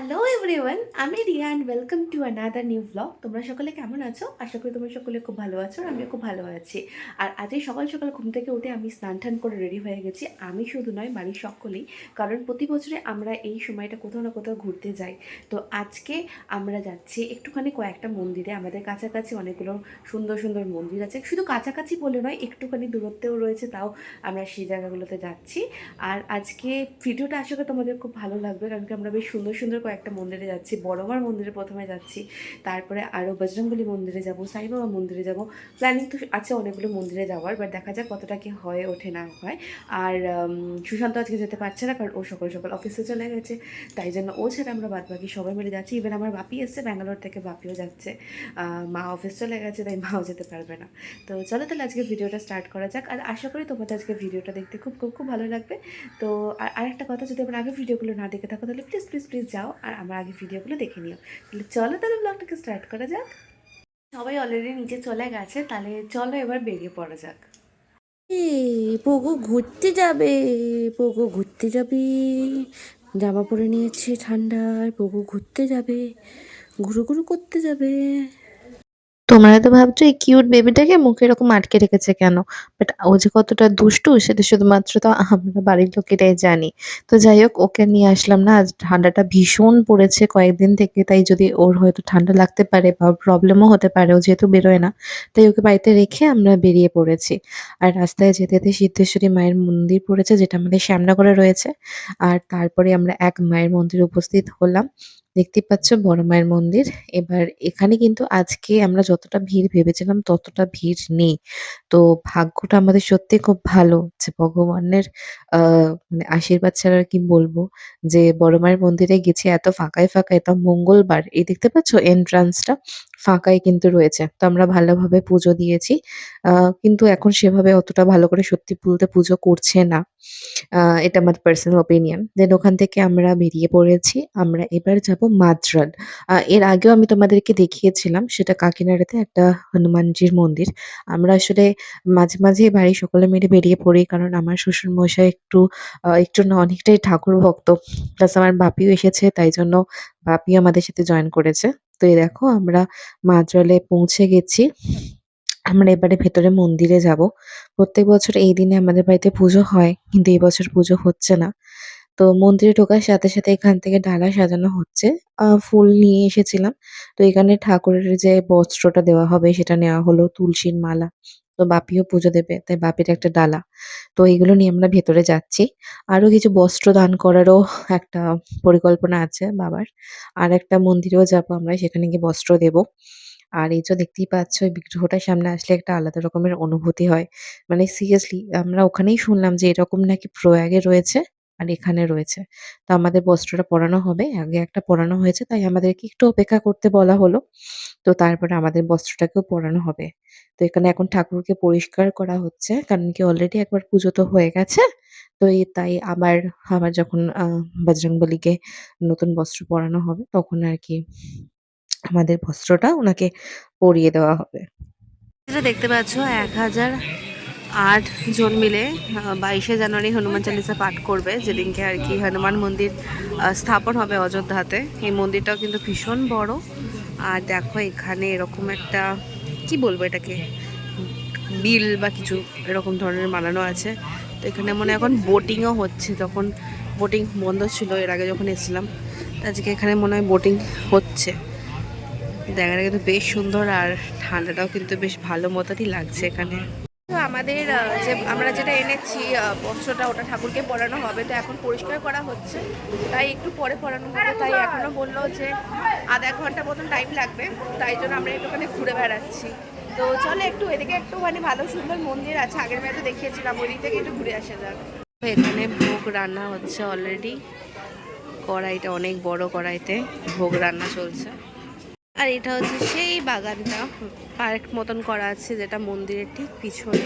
Hello everyone আমি Riya and welcome to another new blog তোমরা সকলে কেমন আছো? আশা করি তোমরা সকলে খুব ভালো আছো আর আমিও খুব ভালো আছি। আর আজকে সকাল সকাল ঘুম থেকে উঠে আমি স্নান টান করে রেডি হয়ে গেছি। আমি শুধু নয়, বাড়ির সকলেই। কারণ প্রতি বছরে আমরা এই সময়টা কোথাও না কোথাও ঘুরতে যাই। তো আজকে আমরা যাচ্ছি একটুখানি কয়েকটা মন্দিরে। আমাদের কাছাকাছি অনেকগুলো সুন্দর সুন্দর মন্দির আছে। শুধু কাছাকাছি বলে নয়, একটুখানি দূরত্বেও রয়েছে, তাও আমরা সেই জায়গাগুলোতে যাচ্ছি। আর আজকে ভিডিওটা আশা করি তোমাদের খুব ভালো লাগবে, কারণ কি আমরা বেশ সুন্দর সুন্দর কয়েকটা মন্দিরে যাচ্ছি বড়মার মন্দিরে প্রথমে যাচ্ছি, তারপরে আরও বজরংবলী মন্দিরে যাব সাইবাবা মন্দিরে যাব। প্ল্যানিং তো আছে অনেকগুলো মন্দিরে যাওয়ার বাট দেখা যাক কতটা কি হয় ওঠে না হয়। আর সুশান্ত আজকে যেতে পারছে না, কারণ ও সকাল সকাল অফিসে চলে গেছে, তাই জন্য ও ছাড়া আমরা বাদ বাকি সবাই মিলে যাচ্ছি। ইভেন আমার বাপি এসছে, ব্যাঙ্গালোর থেকে বাপিও যাচ্ছে। মা অফিস চলে গেছে, তাই মাও যেতে পারবে না। তো চলো তাহলে আজকে ভিডিওটা স্টার্ট করা যাক, আর আশা করি তোমাদের আজকে ভিডিওটা দেখতে খুব খুব খুব ভালো লাগবে। তো, আর, আরেকটা কথা যদি আমার আগে ভিডিওগুলো না দেখে থাকো, তাহলে প্লিজ প্লিজ প্লিজ যাও। আর আমার আগে ভিডিওগুলো দেখে নিও। তাহলে চলো তাহলে ব্লগটাকে স্টার্ট করা যাক। সবাই অলরেডি নিচে চলে গেছে, তাহলে চলো এবার বেরিয়ে পড়া যাক। পোগো ঘুরতে যাবে, পোগো ঘুরতে যাবে। জামা পরে নিয়েছে ঠান্ডায়, পোগো ঘুরতে যাবে, ঘুরু ঘুরু করতে যাবে। তোমরা তো ভাবছ এই কিউট বেবিটাকে মুখে এরকম আটকে রেখেছে কেন? বাট ও যে কতটা দুষ্টু, সেটা শুধুমাত্র তো আমরা বাড়ির লোকেরাই জানি। তো যাই হোক, ওকে নিয়ে আসলাম না, আজ ঠান্ডাটা ভীষণ পড়েছে কয়েকদিন থেকে, তাই যদি ওর হয়তো ঠান্ডা লাগতে পারে বা প্রবলেমও হতে পারে, ও যেহেতু বেরোয় না, তাই ওকে বাড়িতে রেখে আমরা বেরিয়ে পড়েছি। আর রাস্তায় যেতে যেতে সিদ্ধেশ্বরী মায়ের মন্দির পড়েছে, যেটা আমাদের শ্যামনগরে রয়েছে। আর তারপরে আমরা এক মায়ের মন্দিরে উপস্থিত হলাম। দেখতেই পাচ্ছ বড় মায়ের মন্দির। এবার এখানে কিন্তু আজকে আমরা যতটা ভিড় ভেবেছিলাম ততটা ভিড় নেই। তো ভাগ্যটা আমাদের সত্যি খুব ভালো যে ভগবানের মানে আশীর্বাদ ছাড়া আর কি বলব যে বড় মায়ের মন্দিরে গেছি এত ফাঁকায় ফাঁকায় তাও মঙ্গলবার। এই দেখতে পাচ্ছ এন্ট্রান্সটা ফাঁকাই কিন্তু রয়েছে। তো আমরা ভালোভাবে পুজো দিয়েছি। কিন্তু এখন সেভাবে অতটা ভালো করে সত্যি বলতে পুজো করছে না। এটা আমার পার্সোনাল ওপিনিয়ন দেন ওখান থেকে আমরা বেরিয়ে পড়েছি। আমরা এবার যাব মাদ্রাল। এর আগেও আমি তোমাদেরকে দেখিয়েছিলাম, সেটা কাকিনাড়াতে একটা হনুমানজির মন্দির। আমরা আসলে মাঝে মাঝে বাড়ি সকলে মিলে বেরিয়ে পড়ি, কারণ আমার শ্বশুর মশাই একটু একটু না অনেকটাই ঠাকুর ভক্ত প্লাস আমার বাপিও এসেছে, তাই জন্য বাপিও আমাদের সাথে জয়েন করেছে। তো এই দেখো আমরা মাজরালে পৌঁছে গেছি। আমরা এবারে ভেতরে মন্দিরে যাব। প্রত্যেক বছর এই দিনে আমাদের বাড়িতে পুজো হয়, কিন্তু এই বছর পুজো হচ্ছে না। তো মন্দিরে ঢোকার সাথে সাথে এখান থেকে ডালা সাজানো হচ্ছে। ফুল নিয়ে এসেছিলাম। তো এখানে ঠাকুরের যে বস্ত্রটা দেওয়া হবে সেটা নেওয়া হলো, তুলসীর মালা। তো বাপিও পুজো দেবে, তাই বাপির একটা ডালা। তো এগুলো নিয়ে আমরা ভেতরে যাচ্ছি। আরও কিছু বস্ত্র দান করারও একটা পরিকল্পনা আছে বাবার। আর একটা মন্দিরেও যাব আমরা, সেখানে গিয়ে বস্ত্র দেব। আর এই যে দেখতেই পাচ্ছ ওই বিগ্রহটার সামনে আসলে একটা আলাদা রকমের অনুভূতি হয়। মানে সিরিয়াসলি আমরা ওখানেই শুনলাম যে এরকম নাকি প্রয়াগে রয়েছে। আর এখানে রয়েছে। তো আমাদের বস্ত্রটা পরানো হবে। আগে একটা পরানো হয়েছে, তাই আমাদেরকে একটু অপেক্ষা করতে বলা হলো। তো তারপরে আমাদের বস্ত্রটাকেও পরানো হবে। তো এখানে এখন ঠাকুরকে পরিষ্কার করা হচ্ছে, কারণ কি অলরেডি একবার পুজো তো হয়ে গেছে। তো এই তাই আবার আবার যখন বজরংবলীকে নতুন বস্ত্র পরানো হবে, তখন আর কি আমাদের বস্ত্রটা ওনাকে পরিয়ে দেওয়া হবে। দেখতে পাচ্ছ, এক হাজার আট জন মিলে বাইশে জানুয়ারি হনুমান চালিসা পাঠ করবে। যেদিনকে আর কি হনুমান মন্দির স্থাপন হবে অযোধ্যাতে। এই মন্দিরটাও কিন্তু ভীষণ বড়। আর দেখো এখানে এরকম একটা, কি বলব এটাকে? বিল বা কিছু এরকম ধরনের বানানো আছে। তো এখানে মনে এখন বোটিংও হচ্ছে। তখন বোটিং বন্ধ ছিল, এর আগে যখন এসেছিলাম আজকে এখানে মনে হয় বোটিং হচ্ছে। জায়গাটা কিন্তু বেশ সুন্দর আর ঠান্ডাটাও কিন্তু বেশ ভালো মতনই লাগছে এখানে। তো আমাদের যে আমরা যেটা এনেছি বস্ত্রটা ওটা ঠাকুরকে পরানো হবে। তো এখন পরিষ্কার করা হচ্ছে। তাই একটু পরে পরানো হবে। তাই এখনও বলল যে আধা এক ঘণ্টা মতন টাইম লাগবে। তাই জন্য আমরা একটুখানি ঘুরে বেড়াচ্ছি। তো চলে একটু এদিকে একটু মানে ভালো সুন্দর মন্দির আছে। আগের মেয়েতে দেখিয়েছিলাম। ওই থেকে একটু ঘুরে আসা যাক। তো এখানে ভোগ রান্না হচ্ছে অলরেডি কড়াইটা অনেক বড় কড়াইতে ভোগ রান্না চলছে। আর এটা হচ্ছে সেই বাগানটা পার্ক মতন করা আছে যেটা মন্দিরের ঠিক পিছনে।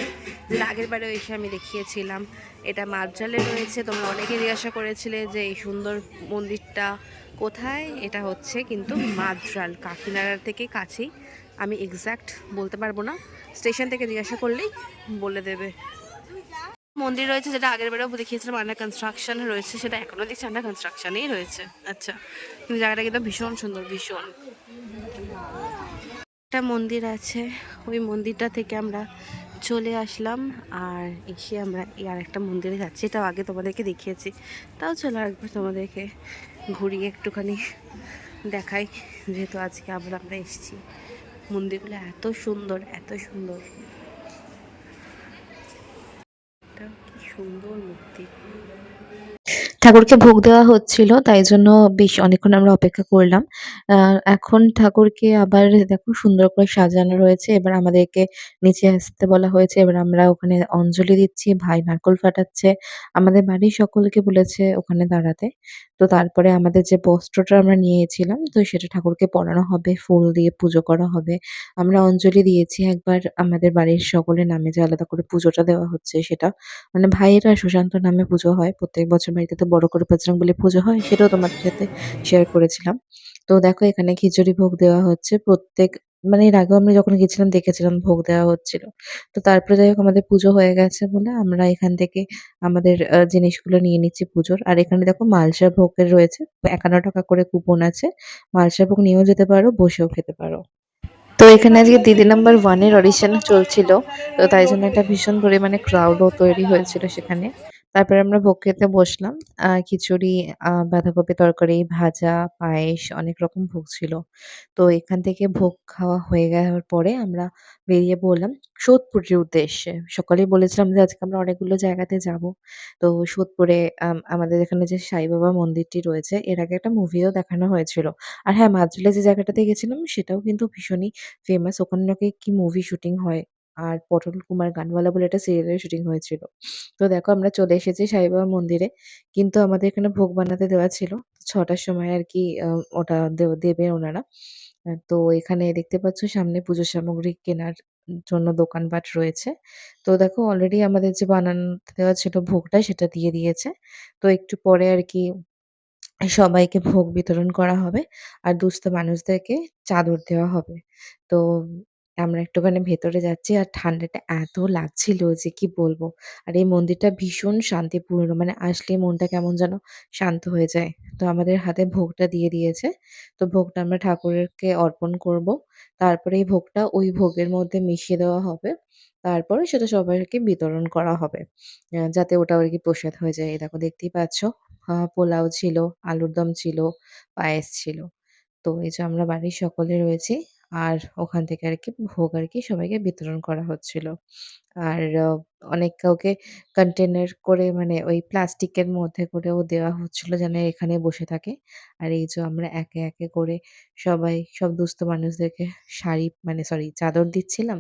যেটা আগের বারেও এসে আমি দেখিয়েছিলাম। এটা মার্জালে রয়েছে। তোমরা অনেকে জিজ্ঞাসা করেছিলে যে এই সুন্দর মন্দিরটা কোথায়? এটা হচ্ছে কিন্তু মাদ্রাল কাকিনাড়ার থেকে কাছেই। আমি এক্স্যাক্ট বলতে পারব না। স্টেশন থেকে জিজ্ঞাসা করলেই বলে দেবে। মন্দির রয়েছে যেটা আগের বারেও দেখিয়েছিলাম আন্ডার কনস্ট্রাকশন রয়েছে। সেটা এখনও দেখছি আন্ডার কনস্ট্রাকশনেই রয়েছে। আচ্ছা জায়গাটা কিন্তু ভীষণ সুন্দর, ভীষণ। একটা মন্দির আছে। ওই মন্দিরটা থেকে আমরা চলে আসলাম আর এসে আমরা এই আর একটা মন্দিরে যাচ্ছি। এটাও আগে তোমাদেরকে দেখিয়েছি। তাও চলো একবার তোমাদেরকে ঘুরিয়ে একটুখানি দেখাই। যেহেতু আজকে আবার আমরা এসেছি। মন্দিরগুলো এত সুন্দর এত সুন্দর। সুন্দর মূর্তি। ঠাকুরকে ভোগ দেওয়া হচ্ছিল, তাই জন্য বেশ অনেকক্ষণ আমরা অপেক্ষা করলাম। এখন ঠাকুরকে আবার দেখো সুন্দর করে সাজানো রয়েছে, এবার আমাদেরকে নিচে আসতে বলা হয়েছে, এবার আমরা ওখানে অঞ্জলি দিচ্ছি, ভাই নারকল ফাটাচ্ছে, আমাদের বাড়ির সকলকে বলেছে ওখানে দাঁড়াতে। তো তারপরে আমাদের যে বস্ত্রটা আমরা নিয়েছিলাম, তো সেটা ঠাকুরকে পরানো হবে, ফুল দিয়ে পুজো করা হবে। আমরা অঞ্জলি দিয়েছি, একবার আমাদের বাড়ির সকলের নামে যে আলাদা করে পুজোটা দেওয়া হচ্ছে সেটা। মানে ভাইয়েরা সুশান্ত নামে পুজো হয়, প্রত্যেক বছর বাড়িতে তো বড় করে বজরং বলি পুজো হয়, সেটাও তোমাদের সাথে শেয়ার করেছিলাম। তো দেখো, এখানে খিচুড়ি ভোগ দেওয়া হচ্ছে। প্রত্যেক মানে এর আগেও আমরা যখন গেছিলাম, দেখেছিলাম ভোগ দেওয়া হচ্ছিল। তো তারপরে যাই হোক, আমাদের পুজো হয়ে গেছে বলে আমরা এখান থেকে আমাদের জিনিসগুলো নিয়ে নিচ্ছি পুজোর। আর এখানে দেখো, মালসা ভোগের রয়েছে। একান্ন টাকা করে কুপন আছে। মালসা ভোগ নিয়েও যেতে পারো, বসেও খেতে পারো। তো এখানে আজকে দিদি নাম্বার ওয়ানের অডিশন চলছিল। তো তাই জন্য একটা ভীষণ পরিমাণে ক্রাউডও তৈরি হয়েছিল সেখানে। তারপরে আমরা ভোগ খেতে বসলাম খিচুড়ি আহ বাঁধাকপি তরকারি ভাজা পায়েস অনেক রকম ভোগ ছিল। তো এখান থেকে ভোগ খাওয়া হয়ে যাওয়ার পরে আমরা বেরিয়ে পড়লাম সোদপুরের উদ্দেশ্যে। সকালেই বলেছিলাম যে আজকে আমরা অনেকগুলো জায়গাতে যাব। তো সোদপুরে আম, আমাদের এখানে যে সাই বাবা মন্দিরটি রয়েছে এর আগে একটা মুভিও দেখানো হয়েছিল। আর হ্যাঁ মাদ্রিলে যে জায়গাটাতে গেছিলাম সেটাও কিন্তু ভীষণই ফেমাস ওখানে নাকি কি মুভি শুটিং হয় আর পটল কুমার গানওয়ালা বলে একটা সিরিয়ালের শুটিং হয়েছিল। তো দেখো আমরা চলে এসেছি সাইবাবা মন্দিরে। কিন্তু আমাদের এখানে ভোগ বানাতে দেওয়া ছিল। ছটার সময় আর কি ওটা দেবে ওনারা। তো এখানে দেখতে পাচ্ছ সামনে পুজো সামগ্রী কেনার জন্য দোকানপাট রয়েছে। তো দেখো অলরেডি আমাদের যে বানাতে দেওয়া ছিল ভোগটা সেটা দিয়ে দিয়েছে। তো একটু পরে আর কি সবাইকে ভোগ বিতরণ করা হবে। আর দুস্থ মানুষদেরকে চাদর দেওয়া হবে। তো আমরা একটুখানি ভেতরে যাচ্ছি আর ঠান্ডাটা এত লাগছিল যে কি বলব। আর এই মন্দিরটা ভীষণ শান্তিপূর্ণ মানে আসলেই মনটা কেমন যেন শান্ত হয়ে যায়। তো আমাদের হাতে ভোগটা দিয়ে দিয়েছে। তো ভোগটা আমরা ঠাকুরকে অর্পণ করব। তারপরে এই ভোগটা ওই ভোগের মধ্যে মিশিয়ে দেওয়া হবে। তারপরে সেটা সবাইকে বিতরণ করা হবে। যাতে ওটাও আরকি প্রসাদ হয়ে যায়। দেখো দেখতেই পাচ্ছ। পোলাও ছিল, আলুর দম ছিল, পায়েস ছিল। তো এই যে আমরা বাড়ির সকলে রয়েছি। আর ওখান থেকে আর কি ভোগ আর কি সবাইকে বিতরণ করা হচ্ছিল। আর অনেক কাউকে কন্টেনার করে মানে ওই প্লাস্টিকের মধ্যে করেও দেওয়া হচ্ছিল যেন এখানে বসে থাকে। আর এই যে আমরা একে, একে করে সবাই সব দুস্থ মানুষদেরকে শাড়ি মানে সরি চাদর দিচ্ছিলাম।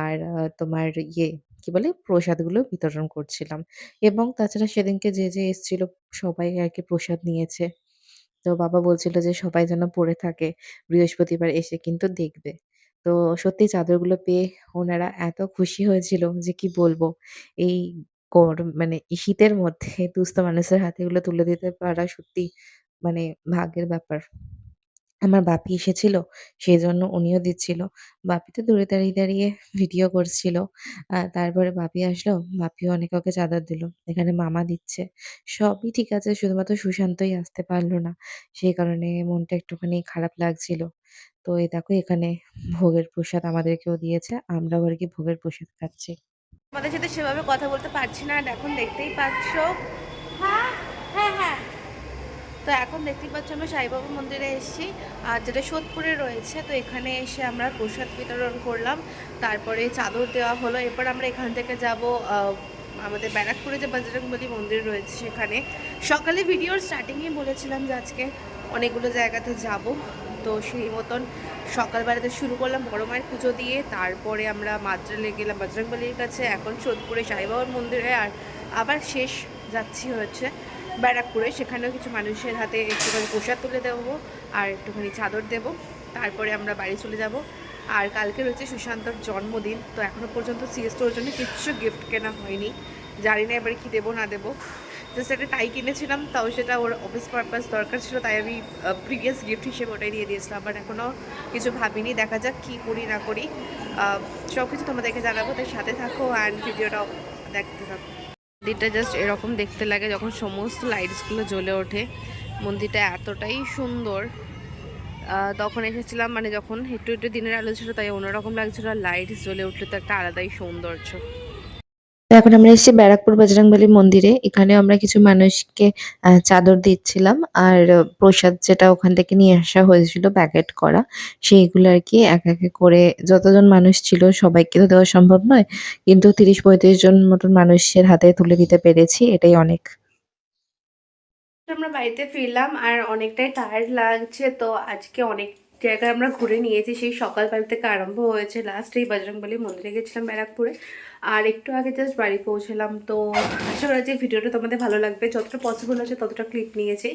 আর তোমার ইয়ে কি বলে প্রসাদগুলো বিতরণ করছিলাম। এবং তাছাড়া সেদিনকে যে, যে এসেছিল সবাই আর কি প্রসাদ নিয়েছে। তো বাবা বলছিল যে, সবাই যেন পড়ে থাকে। বৃহস্পতিবার এসে কিন্তু দেখবে। তো সত্যি চাদরগুলো পেয়ে ওনারা এত খুশি হয়েছিল যে, কি বলব। এই গরম মানে শীতের মধ্যে দুস্থ মানুষের হাতে এগুলো তুলে দিতে পারা সত্যি মানে ভাগ্যের ব্যাপার। আমার বাপি এসেছিল, সেজন্য উনিও দিচ্ছিল। বাপি তো দূরে দাঁড়িয়ে, দাঁড়িয়ে ভিডিও করছিল। আ তারপরে বাপি আসলো, বাপিও অনেক কাউকে চাদর দিল। এখানে মামা দিচ্ছে। সবই ঠিক আছে, শুধুমাত্র সুশান্তই আসতে পারল না। সেই কারণে মনটা একটুখানি খারাপ লাগছিল। তো এই দেখো এখানে ভোগের প্রসাদ আমাদেরকেও দিয়েছে। আমরাও আর কি ভোগের প্রসাদ খাচ্ছি। আমাদের সাথে সেভাবে কথা বলতে পারছি না আর এখন দেখতেই পাচ্ছ হ্যাঁ হ্যাঁ হ্যাঁ তো এখন দেখতেই পাচ্ছ আমরা সাইবাবা মন্দিরে এসেছি, আর যেটা সোদপুরে রয়েছে, তো এখানে এসে আমরা প্রসাদ বিতরণ করলাম, তারপরে চাদর দেওয়া হলো, এরপর আমরা এখান থেকে যাব আমাদের ব্যারাকপুরে যে বজরংবলী মন্দির রয়েছে সেখানে। সকালে ভিডিওর স্টার্টিংয়ে বলেছিলাম যে আজকে অনেকগুলো জায়গাতে যাব, তো সেই মতন সকালবেলাতে শুরু করলাম বড় মায়ের পুজো দিয়ে, তারপরে আমরা মাদ্রালে গেলাম বজরংবলীর কাছে, এখন সোদপুরে সাইবাবার মন্দিরে, আর আবার শেষ যাচ্ছি হচ্ছে ব্যারাকপুরে, সেখানেও কিছু মানুষের হাতে একটুখানি প্রসাদ তুলে দেবো আর একটুখানি চাদর দেবো। তারপরে আমরা বাড়ি চলে যাব। আর কালকে রয়েছে সুশান্তর জন্মদিন, তো এখনও পর্যন্ত সিএসটোর জন্য কিচ্ছু গিফট কেনা হয়নি। জানি না এবারে কী দেবো, না দেবো। জাস্ট একটা টাই কিনেছিলাম, তাও সেটা ওর অফিস পারপাস দরকার ছিল, তাই আমি প্রিভিয়াস গিফট হিসেবে ওটাই দিয়ে দিয়েছিলাম। বাট এখনও কিছু ভাবিনি, দেখা যাক কী করি, না করি। সব কিছু তোমাদেরকে জানাব, তাই সাথে থাকো অ্যান্ড ভিডিওটাও দেখতে থাকো। মন্দিরটা জাস্ট এরকম দেখতে লাগে যখন সমস্ত লাইটসগুলো জ্বলে ওঠে। মন্দিরটা এতটাই সুন্দর। তখন এসেছিলাম মানে যখন একটু একটু দিনের আলো ছিল, তাই অন্যরকম লাগছিল আর লাইটস জ্বলে উঠলে তো একটা আলাদাই সৌন্দর্য। তো এখন আমরা এসেছি ব্যারাকপুর বজরংবলী মন্দিরে। এখানে আমরা কিছু মানুষকে চাদর দিচ্ছিলাম। আর প্রসাদ যেটা ওখান থেকে নিয়ে আসা হয়েছিল, প্যাকেট করা, সেইগুলো আর কি এক একে করে যতজন মানুষ ছিল সবাইকে তো দেওয়া সম্ভব নয়, কিন্তু তিরিশ পঁয়ত্রিশ জন মতন মানুষের হাতে তুলে দিতে পেরেছি, এটাই অনেক। আমরা বাড়িতে ফিরলাম আর অনেকটাই টায়ার্ড লাগছে, তো আজকে অনেক জায়গায় আমরা ঘুরে নিয়েছি সেই সকালবেলা থেকে আরম্ভ হয়েছে। লাস্ট এই বজরংবলী মন্দিরে গেছিলাম ব্যারাকপুরে। আর একটু আগে জাস্ট বাড়ি পৌঁছলাম। তো আশা করা যে ভিডিওটা তোমাদের ভালো লাগবে। যতটা পসিবল আছে ততটা ক্লিপ নিয়েছি।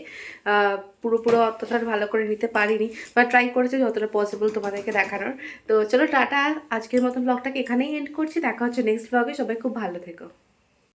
আহ, পুরো পুরো অতটা ভালো করে নিতে পারিনি বা ট্রাই করেছি যতটা পসিবল তোমাদেরকে দেখানোর। তো চলো টাটা আজকের মতো ব্লগটাকে এখানেই এন্ড করছি। দেখা হচ্ছে নেক্সট ব্লগে সবাই খুব ভালো থেকো।